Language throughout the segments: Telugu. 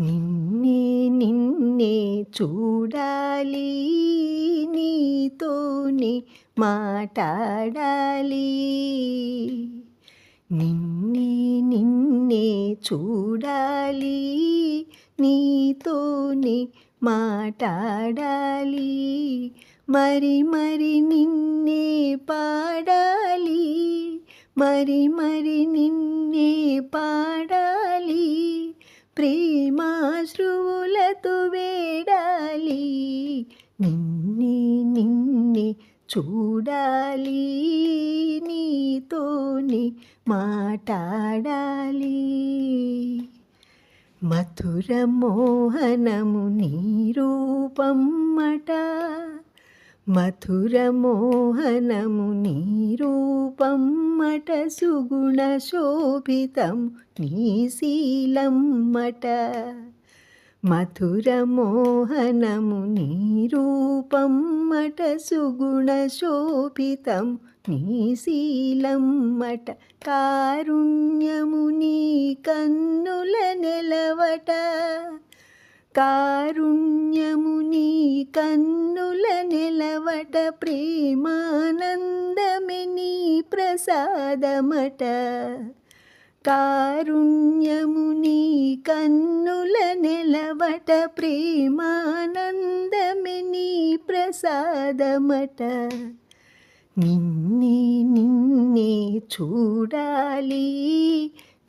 నిన్నే నిన్నే చూడాలి నీతోనే మాట్లాడాలి. నిన్నే నిన్నే చూడాలి నీతోనే మాట్లాడాలి. మరి మరి నిన్నే పాడాలి మరి మరి నిన్నే పాడాలి. ప్రేమాశ్రువులతో నిన్ని నిన్ని చూడాలి నీతోని మాట్లాడాలి మధుర మోహనము నీ రూపమ్మట మధుర మోహనము నీ రూపమ్మట సుగుణ శోభితం నీ శీలమ్మట. మధుర మోహనము నీ రూపమ్మట సుగుణ శోభితం నీ శీలం మట కారుణ్యము నీ కన్నుల నెలవట. కారుణ్యము నీ కన్నుల నెలవట ప్రేమానందమే నీ ప్రసాదమట. కారుణ్యము నీ కన్ను నెలవట ప్రేమానందమిని ప్రసాదమట. నిన్నే నిన్నే చూడాలి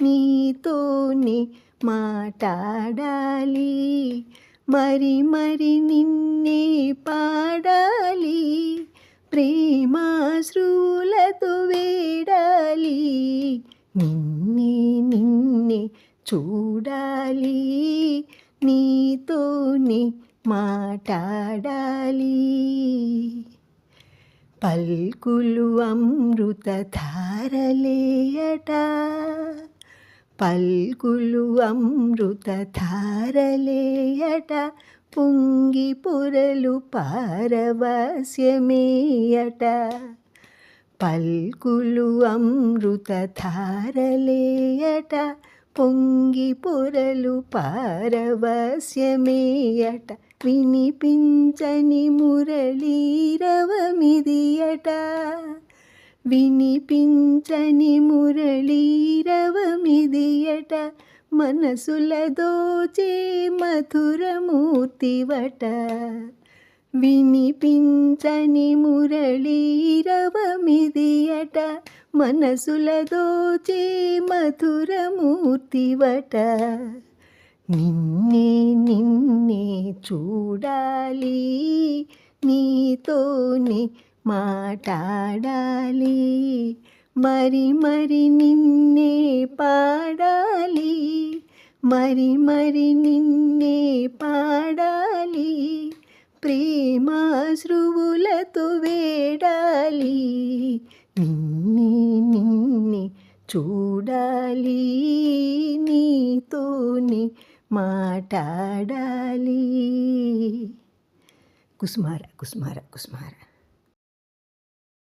నీతోనే మాట్లాడాలి. మరి మరి నిన్నే పాడాలి ప్రేమాశ్రులతో వేడాలి. నిన్నే నిన్నే చూడాలి నీతోనే మాట్లాడాలి పల్కులు అమృత ధారలేయట. పల్కులు అమృత ధారలేయట. పొంగి పొరలు పారవాస్యమేయట పల్కులు అమృత ధారలేయట. పొంగి పొరలు పారవస్యమేయట వినిపించని మురళీరవమిదియట వినిపించని మురళీరవమిదియట మనసుల దోచే మధురమూర్తివట. వినిపించని మురళీరవమిదియట మనసులదోచే మధురమూర్తివట. నిన్నే నిన్నే చూడాలి నీతోనే మాట్లాడాలి మరి మరి నిన్నే పాడాలి మరి మరి నిన్నే పాడాలి. ప్రేమాశ్రువుల చూడాలి నీతోని మాట్లాడాలి కుస్మార కుస్మార కుసుమార.